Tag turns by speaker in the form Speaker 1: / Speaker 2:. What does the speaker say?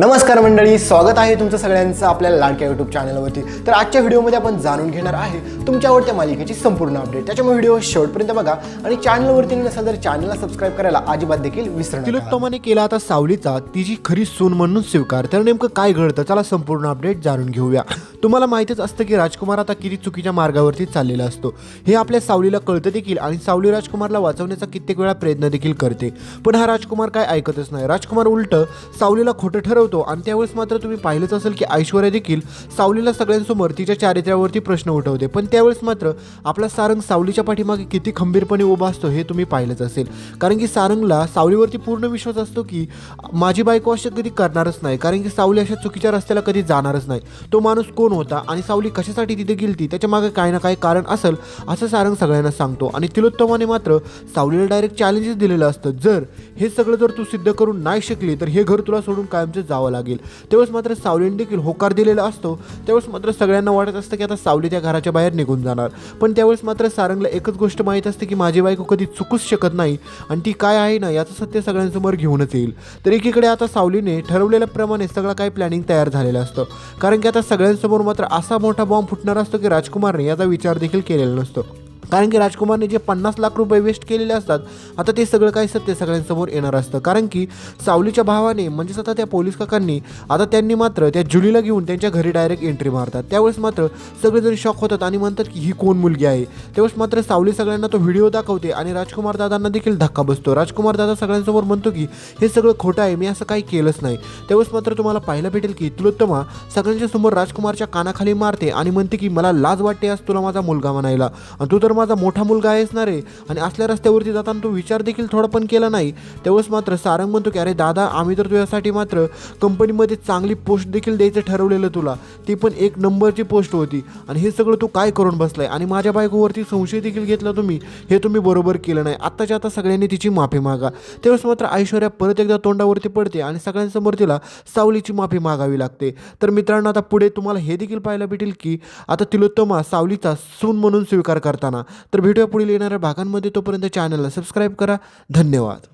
Speaker 1: नमस्कार मंडळी स्वागत आहे तुमचं सगळ्यांचं आपल्या लाडक्या यूट्यूब चॅनलवरती तर आजच्या व्हिडिओमध्ये आपण जाणून घेणार आहे तुमच्या आवडत्या मालिकेची संपूर्ण अपडेट त्याच्यामुळे व्हिडिओ शेवटपर्यंत बघा आणि चॅनलवरती नसेल तर चॅनलला सबस्क्राईब करायला अजिबात देखील विसरा
Speaker 2: तिलोत्तमाने केला आता सावलीचा तिची खरी सून म्हणून स्वीकार तर नेमकं काय घडतं चला संपूर्ण अपडेट जाणून घेऊया. तुम्हाला माहितीच असतं की राजकुमार आता किती चुकीच्या मार्गावरती चाललेला असतो. हे आपल्या सावलीला कळतं देखील आणि सावली राजकुमारला वाचवण्याचा कित्येक वेळा प्रयत्न देखील करते. पण हा राजकुमार काय ऐकतच नाही. राजकुमार उलट सावलीला खोटं ठरवतो आणि त्यावेळेस मात्र तुम्ही पाहिलंच असेल की ऐश्वर्या देखील सावलीला सगळ्यांसमोर तिच्या चारित्र्यावरती प्रश्न उठवते. पण त्यावेळेस मात्र आपला सारंग सावलीच्या पाठीमागे किती खंबीरपणे उभा असतो हे तुम्ही पाहिलंच असेल. कारण की सारंगला सावलीवरती पूर्ण विश्वास असतो की माझी बायको अशा कधी करणारच नाही. कारण की सावली अशा चुकीच्या रस्त्याला कधी जाणारच नाही. तो माणूस कोण होता आणि सावली कशासाठी तिथे गेलती त्याच्यामागे काही ना काही कारण असेल असं सारंग सगळ्यांना सांगतो. आणि तिलोत्तमाने मात्र सावलीला डायरेक्ट चॅलेंजेस दिलेलं असतं. जर हे सगळं जर तू सिद्ध करून नाही शिकली तर हे घर तुला सोडून कायमचं जावं लागेल. त्यावेळेस मात्र सावलीने देखील होकार दिलेला असतो. त्यावेळेस मात्र सगळ्यांना वाटत असतं की आता सावली त्या घराच्या बाहेर निघून जाणार. पण त्यावेळेस मात्र सारंगला एकच गोष्ट माहीत असते की माझी बायको कधी चुकूच शकत नाही आणि ती काय आहे ना याचं सत्य सगळ्यांसमोर घेऊनच येईल. तर एकीकडे आता सावलीने ठरवलेल्याप्रमाणे सगळं काही प्लॅनिंग तयार झालेलं असतं. कारण की आता सगळ्यांसमोर मात्र असा मोठा बॉम्ब फुटणार असतो की राजकुमारने याचा विचार देखील केलेला नसतो. कारण की राजकुमारने जे पन्नास लाख रुपये वेस्ट केलेले असतात आता ते सगळं काय सत्य सगळ्यांसमोर येणार असतं. कारण की सावलीच्या भावाने म्हणजेच आता त्या पोलीस काकांनी आता त्यांनी मात्र त्या जुलीला घेऊन त्यांच्या घरी डायरेक्ट एंट्री मारतात. त्यावेळेस मात्र सगळेजण शॉक होतात आणि म्हणतात की ही कोण मुलगी आहे? त्यावेळेस मात्र सावली सगळ्यांना तो व्हिडिओ दाखवते आणि राजकुमार दादांना देखील धक्का बसतो. राजकुमार दादा सगळ्यांसमोर म्हणतो की हे सगळं खोटं आहे मी असं काही केलंच नाही. त्यावेळेस मात्र तुम्हाला पाहायला भेटेल की तिलोत्तमा सगळ्यांच्या समोर राजकुमारच्या कानाखाली मारते आणि म्हणते की मला लाज वाटते आज तुला माझा मुलगा म्हणायला. आणि तू तर माझा मोठा मुलगा आहेस ना रे? आणि असल्या रस्त्यावरती जाताना तू विचार देखील थोडा पण केला नाही. त्यावेळेस मात्र सारंग म्हणतो की अरे दादा आम्ही तर तुझ्यासाठी मात्र कंपनीमध्ये चांगली पोस्ट देखील द्यायचं ठरवलेलं तुला. ती पण एक नंबरची पोस्ट होती. आणि हे सगळं तू काय करून बसलाय? आणि माझ्या बायकोवरती संशय देखील घेतला तुम्ही? हे तुम्ही बरोबर केलं नाही. आत्ताच्या आता सगळ्यांनी तिची माफी मागा. त्यावेळेस मात्र ऐश्वर्या परत एकदा तोंडावरती पडते आणि सगळ्यांसमोर तिला सावलीची माफी मागावी लागते. तर मित्रांनो आता पुढे तुम्हाला हे देखील पाहायला भेटेल की आता तिलोत्तमा सावलीचा सून म्हणून स्वीकार करताना तर भेटूया पुढील येणाऱ्या भागांमध्ये तोपर्यंत चॅनलला सबस्क्राईब करा. धन्यवाद.